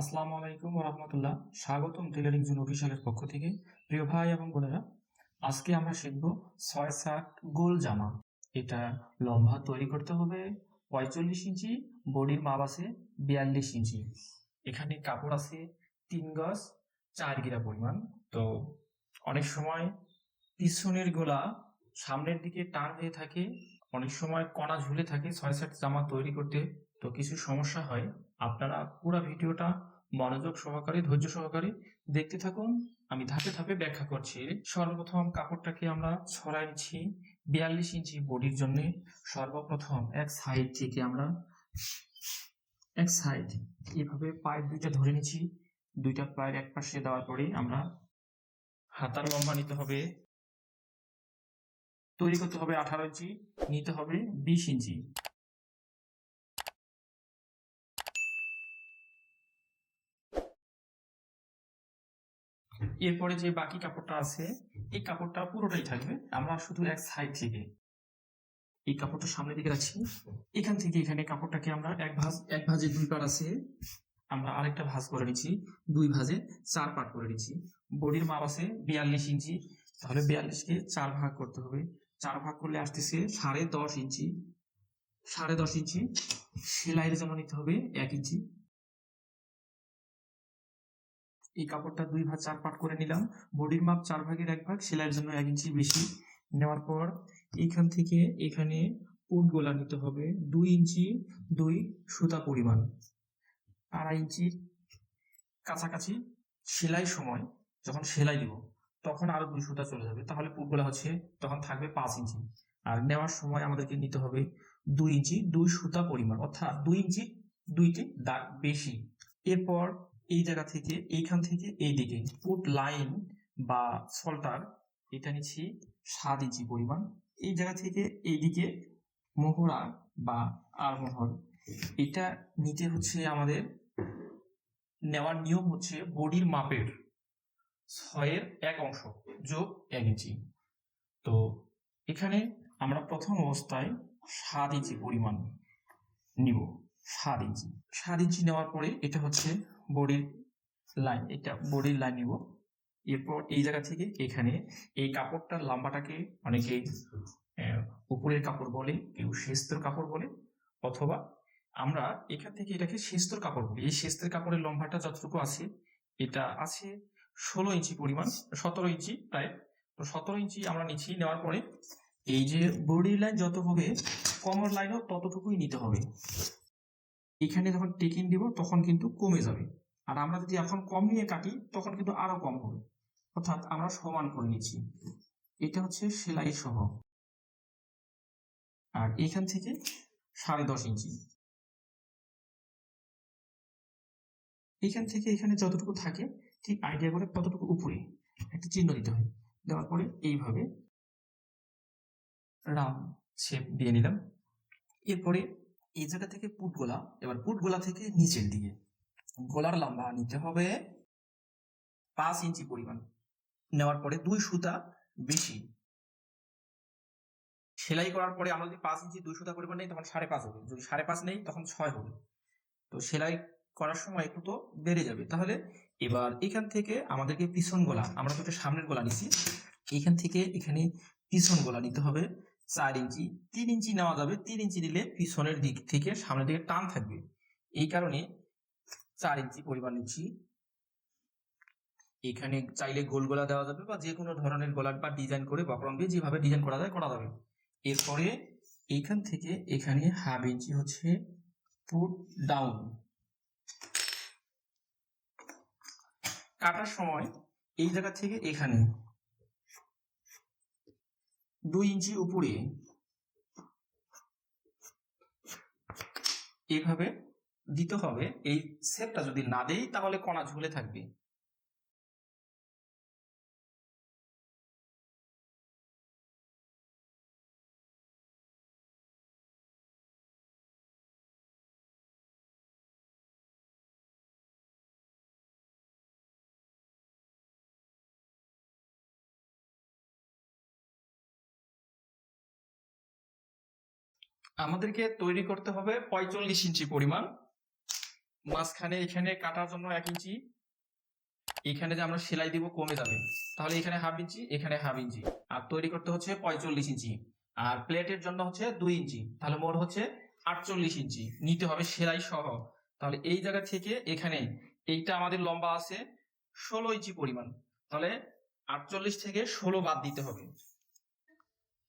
আসসালামু আলাইকুম রহমতুল্লাহ। স্বাগতম টেলারিং জোন অফিসিয়ালের পক্ষ থেকে। প্রিয় ভাই এবং বোনেরা, আজকে আমরা শিখব ছয় সাত গোল জামা। এটা লম্বা তৈরি করতে হবে পঁয়তাল্লিশ ইঞ্চি, বডির মাপ আছে বিয়াল্লিশ ইঞ্চি। এখানে কাপড় আছে তিন গজ, চার গিরা পরিমাণ। তো অনেক সময় পিছনের গোলা সামনের দিকে টান হয়ে থাকে, অনেক সময় কণা ঝুলে থাকে, ছয় সাত জামা তৈরি করতে। তো কিছু সমস্যা হয়। আপনারা পুরো ভিডিওটা মনোযোগ সহকারে, ধৈর্য সহকারে দেখতে থাকুন। আমি ধাপে ধাপে ব্যাখ্যা করছি। সর্বপ্রথম কাপড়টাকে আমরা ছড়াই নিচ্ছি। বিয়াল্লিশ ইঞ্চি বডির জন্য সর্বপ্রথম এক সাইড থেকে আমরা এক সাইড এভাবে পায়ের দুইটা ধরে নিচ্ছি। দুইটা পায়ের এক পাশে দেওয়ার পরে আমরা হাতার লম্বা নিতে হবে। তৈরি করতে হবে আঠারো ইঞ্চি, নিতে হবে বিশ ইঞ্চি। এরপরে যে বাকি কাপড়টা আছে, এই কাপড়টা পুরোটাই থাকবে। আমরা শুধু এক সাইড থেকে এই কাপড়টা সামনের দিকে রাখছি। এখান থেকে এখানে কাপড়টাকে আমরা এক ভাজ, এক ভাজে দুই পার আছে। আমরা আরেকটা ভাজ করে নিচ্ছি। দুই ভাজে চার পাট করে নিচ্ছি। বডির মাপ আছে বিয়াল্লিশ ইঞ্চি। তাহলে বিয়াল্লিশকে চার ভাগ করতে হবে। চার ভাগ করলে আসতেছে সাড়ে দশ ইঞ্চি। সাড়ে দশ ইঞ্চি। সেলাইয়ের জন্য নিতে হবে এক ইঞ্চি। এই কাপড়টা দুই ভাগ, চার পাট করে নিলাম। বডির মাপ চার ভাগের এক ভাগ, সেলাইয়ের জন্য এক ইঞ্চি বেশি। নেওয়ার পর এখান থেকে এখানে পুট গোলা নিতে হবে। দুই ইঞ্চি দুই সুতা পরিমাণ। আড়াই ইঞ্চির কাছাকাছি সেলাই সময়, যখন সেলাই দিব, তখন আরও দুই সুতা চলে যাবে। তাহলে পুট গোলা হচ্ছে, তখন থাকবে পাঁচ ইঞ্চি। আর নেওয়ার সময় আমাদেরকে নিতে হবে দুই ইঞ্চি দুই সুতা পরিমাণ, অর্থাৎ দুই ইঞ্চি দুইটি দাগ বেশি। এরপর এই জায়গা থেকে, এইখান থেকে এই দিকে পুট লাইন বা সল্টার, এটা নিচ্ছি সাত ইঞ্চি পরিমাণ। এই জায়গা থেকে এইদিকে মোহরা বা আরমোহর। এটা নিতে হচ্ছে আমাদের, নেওয়ার নিয়ম হচ্ছে বডির মাপের ছয়ের এক অংশ যোগ এক ইঞ্চি। তো এখানে আমরা প্রথম অবস্থায় সাত ইঞ্চি পরিমাণ নিব। সাত ইঞ্চি। সাত ইঞ্চি নেওয়ার পরে এটা হচ্ছে বডির লাইন এটা বডির লাইন নিব। এরপর এই জায়গা থেকে এখানে এই কাপড়টার লম্বাটাকে অনেকে উপরের কাপড় বলে, কেউ শেস্তর কাপড় বলে, অথবা আমরা এখান থেকে এটাকে শেস্তর কাপড় বলি। এই শেস্তের কাপড়ের লম্বাটা যতটুকু আছে, এটা আছে ষোলো ইঞ্চি পরিমাণ, সতেরো ইঞ্চি প্রায়। তো সতেরো ইঞ্চি আমরা নিচ্ছি, নেওয়ার পরে এই যে বডির লাইন যত হবে কমর লাইনও ততটুকুই নিতে হবে। এখানে যখন টেকিং দিব, তখন কিন্তু কমে যাবে। আর আমরা যদি এখন কম নিয়ে কাটি, তখন কিন্তু আরও কম হবে। অর্থাৎ আমরা সমান করে নিচ্ছি। এটা হচ্ছে সেলাই সহ। আর এখান থেকে সাড়ে দশ ইঞ্চি। এখান থেকে এখানে যতটুকু থাকে, ঠিক আইডিয়া করে ততটুকু উপরে একটা চিহ্ন দিতে হয়। দেওয়ার পরে এইভাবে রাউন্ড শেপ দিয়ে নিলাম। এরপরে এই জায়গা থেকে পুট গোলা, এবার পুট গোলা থেকে নিচের দিকে। গোলার লম্বা নিতে হবে পাঁচ ইঞ্চি পরিমাণ। নেওয়ার পরে দুই সুতা বেশি। সেলাই করার পরে আমরা যদি পাঁচ ইঞ্চি দুই সুতা পরিমাণ নেই, তখন সাড়ে পাঁচ হবে। যদি সাড়ে পাঁচ নেই, তখন ছয় হবে। তো সেলাই করার সময় একটু তো বেড়ে যাবে। তাহলে এবার এখান থেকে আমাদেরকে পিছন গোলা, আমরা দুটো সামনের গোলা নিচ্ছি এখান থেকে এখানে পিছন গোলা নিতে হবে। চার ইঞ্চি, তিন ইঞ্চি নেওয়া যাবে, তিন ইঞ্চি নিলে পিছনের দিক থেকে সামনের দিকে টান থাকবে। এই কারণে চার ইঞ্চি পরিমাণ নিচ্ছি। এখানে চাইলে গোল গোলা দেওয়া যাবে বা যে কোনো ধরনের গোলা বা ডিজাইন করে বকরম দিয়ে যেভাবে ডিজাইন করা যায়, করা যাবে। এরপরে এইখান থেকে এখানে হাফ ইঞ্চি হচ্ছে পুট ডাউন কাটার সময় এই জায়গা থেকে এখানে দুই ইঞ্চি উপরে এভাবে দিতে হবে। এই শেপটা যদি না দেই, তাহলে কণা ঝুলে থাকবে। আমাদেরকে তৈরি করতে হবে পঁয়তাল্লিশ ইঞ্চি পরিমাণ। মাঝখানে এখানে কাটার জন্য এক ইঞ্চি। এখানে যে আমরা সেলাই দিব কমে যাবে। তাহলে এখানে হাফ ইঞ্চি, এখানে হাফ ইঞ্চি। আর তৈরি করতে হচ্ছে পঁয়তাল্লিশ ইঞ্চি। আর প্লেটের জন্য হচ্ছে দুই ইঞ্চি। তাহলে মোট হচ্ছে আটচল্লিশ ইঞ্চি। নিতে হবে সেলাই সহ। তাহলে এই জায়গা থেকে এখানে এইটা আমাদের লম্বা আছে ষোলো ইঞ্চি পরিমাণ। তাহলে আটচল্লিশ থেকে ষোলো বাদ দিতে হবে।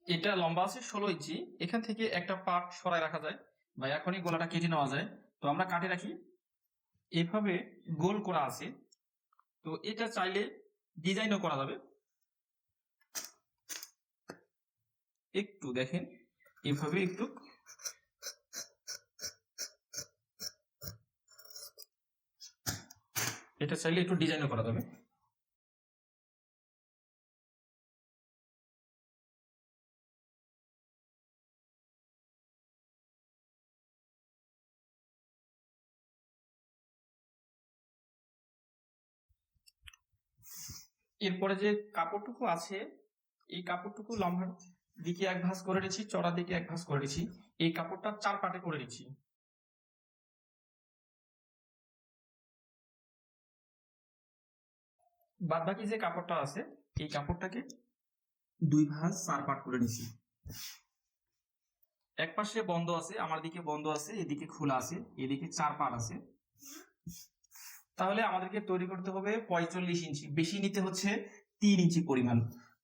এটা লম্বা আছে, ষোলো ইঞ্চি। এখান থেকে একটা পার্ট সরাই রাখা যায়। বা এখনই গোলাটা কেটে নেওয়া যায়। তো আমরা কাটে রাখি। এভাবে গোল করা আছে। তো এটা চাইলে ডিজাইনও করা যাবে। একটু দেখেন। এভাবে একটু। এটা চাইলে একটু ডিজাইনও করা যাবে। এরপরে যে কাপড়টুকু আছে, এই কাপড়টুকু লম্বার দিকে এক ভাঁজ করে নিচ্ছি, চড়া দিকে এক ভাঁজ করে নিচ্ছি। এই কাপড়টা চার পাটে করে নিচ্ছি। বাদ বাকি যে কাপড়টা আছে, এই কাপড়টাকে দুই ভাঁজ চার পাট করে নিচ্ছি। এক পাশে বন্ধ আছে, আমার দিকে বন্ধ আছে, এদিকে খোলা আছে, এদিকে চার পাট আছে। তাহলে আমাদেরকে তৈরি করতে হবে পঁয়তাল্লিশ ইঞ্চি। বেশি নিতে হচ্ছে তিন ইঞ্চি পরিমাণ।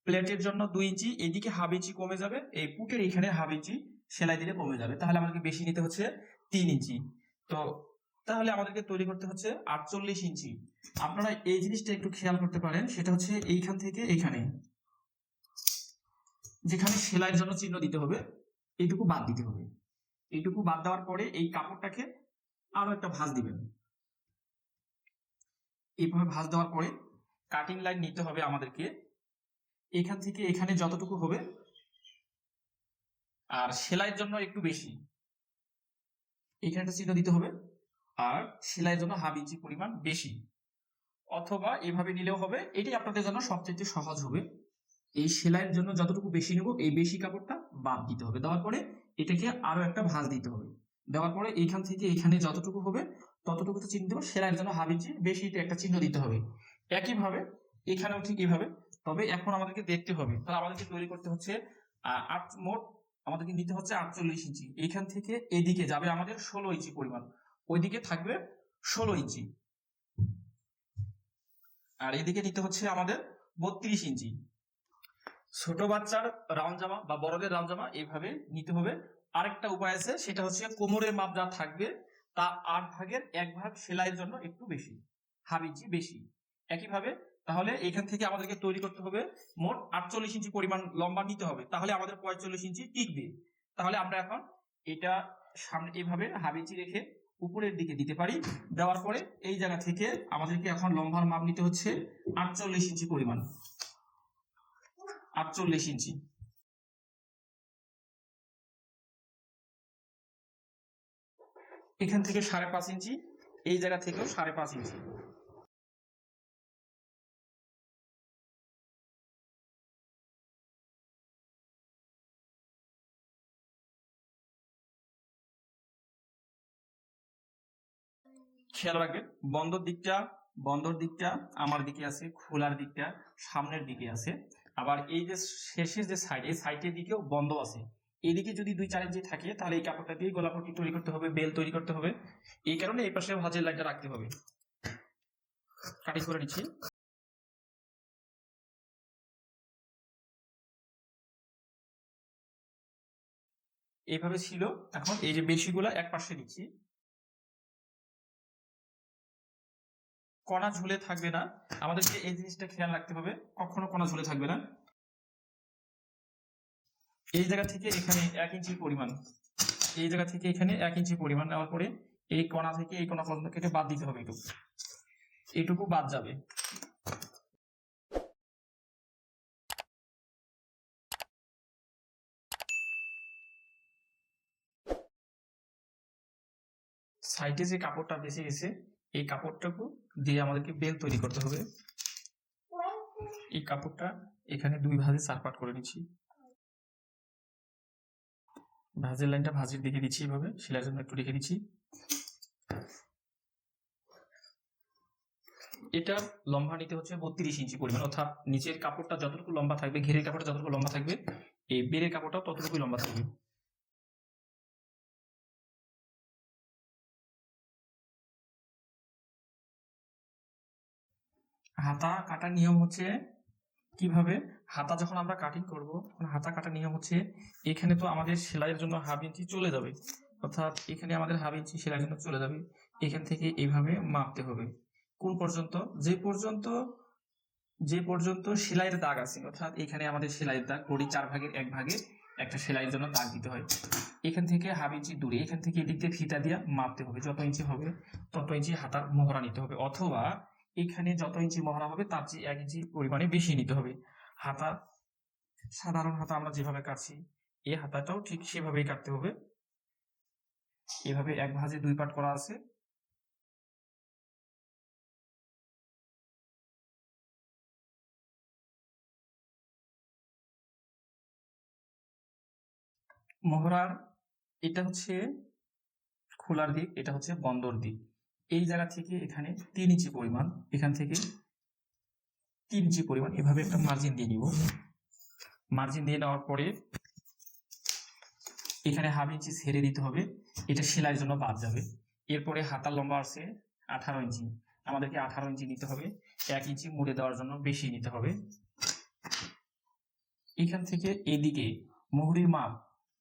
প্লেটের জন্য দুই ইঞ্চি, এদিকে হাফ ইঞ্চি কমে যাবে, এই পুটের এখানে হাফ ইঞ্চি, সেলাই দিলে কমে যাবে। তাহলে আমাদেরকে বেশি নিতে হচ্ছে তিন ইঞ্চি। তো তাহলে আমাদেরকে তৈরি করতে হচ্ছে আটচল্লিশ ইঞ্চি। আপনারা এই জিনিসটা একটু খেয়াল করতে পারেন, সেটা হচ্ছে এইখান থেকে এইখানে। যেখানে সেলাইয়ের জন্য চিহ্ন দিতে হবে, এইটুকু বাদ দিতে হবে। এইটুকু বাদ দেওয়ার পরে এই কাপড়টাকে আরও একটা ভাঁজ দিবেন। এইভাবে ভাঁজ দেওয়ার পরে কাটিং লাইন নিতে হবে আমাদেরকে। এখান থেকে এখানে যতটুকু হবে, আর সেলাইয়ের জন্য একটু বেশি। এখানে একটা চিহ্ন দিতে হবে, আর সেলাইয়ের জন্য হাফ ইঞ্চি পরিমাণ বেশি। অথবা এভাবে নিলেও হবে এটাই আপনাদের জন্য সবচেয়ে সহজ হবে। এই সেলাইয়ের জন্য যতটুকু বেশি নেব, এই বেশি কাপড়টা বাদ দিতে হবে। দেওয়ার পরে এটাকে আরও একটা ভাঁজ দিতে হবে। দেওয়ার পরে এইখান থেকে এখানে যতটুকু হবে ততটুকু তো চিহ্ন দেবো, সেলাইয়ের জন্য হাফ ইঞ্চি বেশি একটা চিহ্ন দিতে হবে। একইভাবে, এখানেও ঠিক এইভাবে তবে এখন আমাদেরকে দেখতে হবে। তাহলে আমাদেরকে তৈরি করতে হচ্ছে আট, মোট আমাদেরকে নিতে হচ্ছে আটচল্লিশ ইঞ্চি। এইখান থেকে এদিকে যাবে আমাদের ষোলো ইঞ্চি পরিমাণ। ওইদিকে থাকবে ষোলো ইঞ্চি। আর এদিকে নিতে হচ্ছে আমাদের বত্রিশ ইঞ্চি। ছোট বাচ্চার রাউন্ড জামা বা বড়দের রাউন্ড জামা এইভাবে নিতে হবে। আরেকটা উপায় আছে, সেটা হচ্ছে কোমরের মাপ যা থাকবে তা আট ভাগের এক ভাগ সেলাইয়ের জন্য একটু বেশি ইঞ্চি বেশি। একইভাবে তাহলে এখান থেকে আমাদেরকে তৈরি করতে হবে মোট আটচল্লিশ ইঞ্চি পরিমাণ লম্বা নিতে হবে, তাহলে আমাদের পঁয়তাল্লিশ ইঞ্চি টিকবে। তাহলে আমরা এখন এটা সামনে এভাবে ইঞ্চি রেখে উপরের দিকে দিতে পারি, দেওয়ার পরে এই জায়গা থেকে আমাদেরকে এখন লম্বার মাপ নিতে হচ্ছে আটচল্লিশ ইঞ্চি পরিমাণ। আটচল্লিশ ইঞ্চি। এখান থেকে সাড়ে পাঁচ ইঞ্চি, এই জায়গা থেকেও সাড়ে পাঁচ ইঞ্চি। খেয়াল রাখবেন বন্ধর দিকটা বন্ধর দিকটা আমার দিকে আছে, খোলার দিকটা সামনের দিকে আছে। আবার এই যে শেষের যে সাইড এই সাইডের দিকেও বন্ধ আছে। এদিকে যদি দুই চার ইঞ্চি থাকে, তাহলে এই কাপড়টা দিয়ে গোলাপটি তৈরি করতে হবে, বেল তৈরি করতে হবে। এই কারণে এই পাশে ভাঁজের লাইনটা রাখতে হবে। কাটিং করে নিচ্ছি। এইভাবে ছিল। এখন এই যে বেশিগুলা এক পাশে দিচ্ছি কণা ঝুলে থাকবে না। আমাদেরকে এই জিনিসটা খেয়াল রাখতে হবে। কখনো কণা ঝুলে থাকবে না। এই জায়গা থেকে এখানে এক ইঞ্চি পরিমাণ। এই জায়গা থেকে এখানে এক ইঞ্চি পরিমাণ নেওয়ার পরে এই কণা থেকে এই কণা পর্যন্ত কেটে বাদ দিতে হবে এটুকু। এটুকু বাদ যাবে। সাইডে যে কাপড়টা বেঁচে গেছে, এই কাপড়টাকে দিয়ে আমাদেরকে বেল তৈরি করতে হবে। এই কাপড়টা এখানে দুই ভাগে চার পাট করে নিচ্ছি। ভাঁজের লাইনটা ভাঁজের দিকে দিচ্ছি এইভাবে সেলাইয়ের জন্য একটু রেখে দিচ্ছি এটা লম্বা নিতে হচ্ছে বত্রিশ ইঞ্চি পরিমাণ, অর্থাৎ নিচের কাপড়টা যতটুকু লম্বা থাকবে, ঘেরের কাপড়টা যতটুকু লম্বা থাকবে, এই বেরের কাপড়টাও ততটুকুই লম্বা থাকবে। হাতা কাটার নিয়ম হচ্ছে কীভাবে হাতা যখন আমরা কাটিং করব, তখন হাতা কাটার নিয়ম হচ্ছে, এখানে তো আমাদের সেলাইয়ের জন্য হাফ ইঞ্চি চলে যাবে। অর্থাৎ এখানে আমাদের হাফ ইঞ্চি সেলাইয়ের জন্য চলে যাবে। এখান থেকে এইভাবে মাপতে হবে। কোন পর্যন্ত? যে পর্যন্ত যে পর্যন্ত সেলাইয়ের দাগ আছে, অর্থাৎ এখানে আমাদের সেলাইয়ের দাগ, বড়ি চার ভাগের এক ভাগে একটা সেলাইয়ের জন্য দাগ দিতে হয়। এখান থেকে হাফ ইঞ্চি দূরে, এখান থেকে এদিক দিয়ে ফিতা দিয়ে মাপতে হবে। যত ইঞ্চি হবে, তত ইঞ্চি হাতার মহড়া নিতে হবে। অথবা এখানে যত ইঞ্চি মহড়া হবে, তার চেয়ে এক ইঞ্চি পরিমাণে বেশি নিতে হবে। হাতা, সাধারণ হাতা আমরা যেভাবে কাটছি এই হাতাটাও ঠিক সেভাবেই কাটতে হবে। এভাবে এক ভাঁজে দুই পাট করা আছে। মহড়ার, এটা হচ্ছে খোলার দিক, এটা হচ্ছে বন্দর দিক। এই জায়গা থেকে এখানে তিন ইঞ্চি পরিমাণ, এখান থেকে তিন ইঞ্চি পরিমাণ এভাবে একটা মার্জিন দিয়ে নিব। মার্জিন দিয়ে নেওয়ার পরে এখানে হাফ ইঞ্চি ছেড়ে দিতে হবে। এটা সেলাইয়ের জন্য বাদ যাবে। এরপরে হাতার লম্বা আছে আঠারো ইঞ্চি। আমাদেরকে আঠারো ইঞ্চি নিতে হবে। এক ইঞ্চি মুড়ে দেওয়ার জন্য বেশি নিতে হবে। এখান থেকে এদিকে মুহুরির মাপ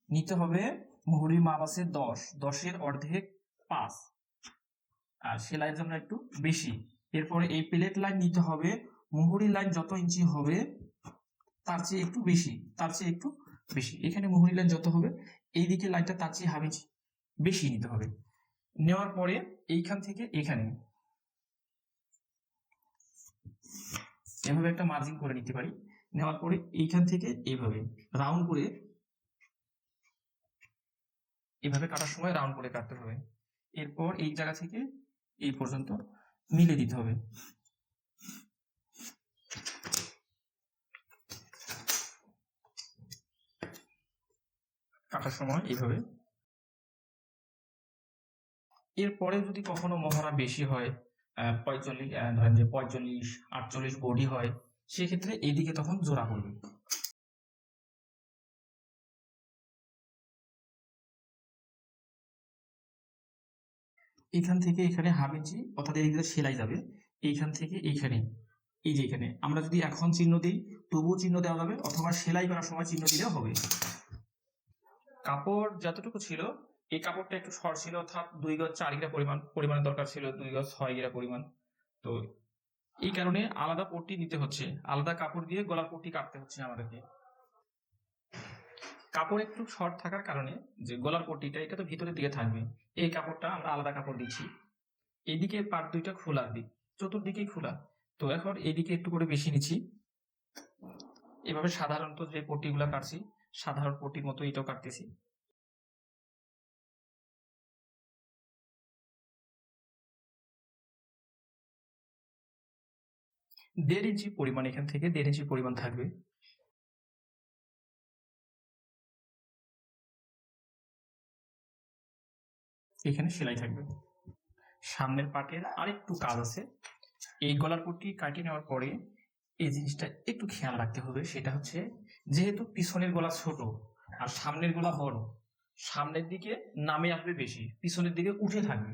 নিতে হবে। মুহুরির মাপ আছে দশ। দশের অর্ধেক পাঁচ। সেলাইয়ের জন্য একটু বেশি। এরপরে এই প্লেট লাইন নিতে হবে। মুহুরি লাইন যত ইঞ্চি হবে, তার চেয়ে একটু বেশি, তার চেয়ে একটু বেশি। এখানে মুহুরি লাইন যত হবে এই দিকে লাইনটা তার চেয়ে হাফ ইঞ্চি বেশি নিতে হবে। নেওয়ার পরে এইখান থেকে এখানে এভাবে একটা মার্জিন করে নিতে পারি। নেওয়ার পরে এইখান থেকে এইভাবে রাউন্ড করে এভাবে কাটার সময় রাউন্ড করে কাটতে হবে। এরপর এই জায়গা থেকে এই পর্যন্ত মিলে দিতে হবে। কাটার সময় এইভাবে। এরপরে যদি কখনো মহড়া বেশি হয় পঁয়তাল্লিশ ধরেন যে পঁয়তাল্লিশ, আটচল্লিশ বডি হয়, সেক্ষেত্রে এইদিকে তখন জোড়া পড়বে এখান থেকে এখানে হাফ ইঞ্চি অর্থাৎ এদিকে সেলাই যাবে। এইখান থেকে এইখানে, এই যে এখানে। আমরা যদি এখন চিহ্ন দিই, তবুও চিহ্ন দেওয়া যাবে, অথবা সেলাই করার সময় চিহ্ন দিলেও হবে। কাপড় যতটুকু ছিল, এই কাপড়টা একটু শর্ট ছিল, অর্থাৎ দুই গজ চার গিরা পরিমাণ, পরিমাণের দরকার ছিল, দুই গজ ছয় গিরা পরিমাণ। তো এই কারণে আলাদা পট্টি নিতে হচ্ছে। আলাদা কাপড় দিয়ে গলার পট্টি কাটতে হচ্ছে আমাদেরকে। কাপড় একটু শর্ট থাকার কারণে যে গলার পট্টিটা, এটা তো ভিতরের দিকে থাকবে। এই কাপড়টা আমরা আলাদা কাপড় দিচ্ছি। এদিকে পাট দুইটা খোলার দিক চতুর্দিকেই খোলা। তো এখন এদিকে একটু করে বেশি নিচ্ছি। এভাবে সাধারণত যে পট্টিগুলো কাটছি, সাধারণ পট্টির মতো এটাও কাটতেছি। দেড় ইঞ্চি পরিমাণ, এখান থেকে দেড় ইঞ্চি পরিমাণ থাকবে। এখানে সেলাই থাকবে। সামনের পাটের আরেকটু কাজ আছে। এই গলার পট্টি কাটিয়ে নেওয়ার পরে এই জিনিসটা একটু খেয়াল রাখতে হবে। সেটা হচ্ছে যেহেতু পিছনের গলা ছোট আর সামনের গলা বড় সামনের দিকে নামে আসবে বেশি পিছনের দিকে উঠে থাকবে।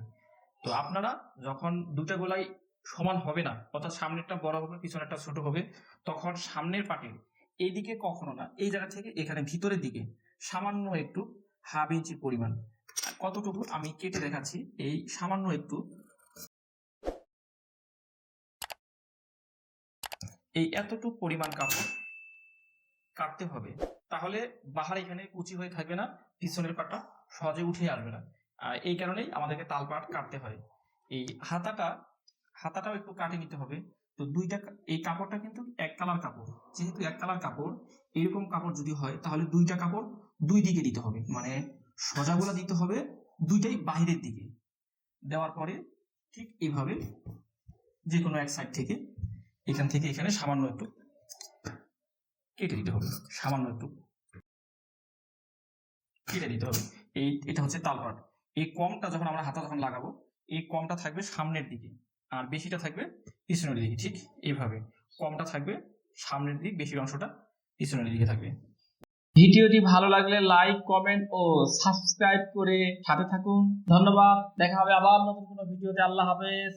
তো আপনারা যখন দুটা গলাই সমান হবে না অর্থাৎ সামনেরটা বড় হবে পিছনেরটা ছোট হবে তখন সামনের পাটির এই দিকে কখনো না এই জায়গা থেকে এখানে ভিতরের দিকে সামান্য একটু হাফ ইঞ্চি পরিমাণ কতটুকু আমি কেটে দেখাচ্ছি, এই সামান্য একটু। এই এতটুকু পরিমাণ কাপড় কাটতে হবে, তাহলে বাহার এখানে কুচি হয়ে থাকবে না, পিছনের পাটটা সহজে উঠে আসবে না। এই কারণেই আমাদেরকে তাল পাট কাটতে হয়। এই হাতাটা, হাতাটাও একটু কাটে নিতে হবে। তো দুইটা এই কাপড়টা কিন্তু এক কালার কাপড়। যেহেতু এক কালার কাপড়, এরকম কাপড় যদি হয়, তাহলে দুইটা কাপড় দুই দিকে দিতে হবে। মানে সোজাগুলা দিতে হবে দুইটাই বাহিরের দিকে। দেওয়ার পরে ঠিক এইভাবে যে কোনো এক সাইড থেকে এখান থেকে এখানে সামান্য একটু কেটে দিতে হবে, সামান্য একটু কেটে দিতে হবে। এই, এটা হচ্ছে তালপাট এই কমটা যখন আমরা হাতা যখন লাগাবো, এই কমটা থাকবে সামনের দিকে আর বেশিটা থাকবে পিছনের দিকে, ঠিক এইভাবে। কমটা থাকবে সামনের দিক, বেশির অংশটা পিছনের দিকে থাকবে। ভিডিওটি ভালো লাগলে লাইক কমেন্ট ও সাবস্ক্রাইব করে সাথে থাকুন। ধন্যবাদ। দেখা হবে আবার নতুন কোনো ভিডিওতে। আল্লাহ হাফেজ।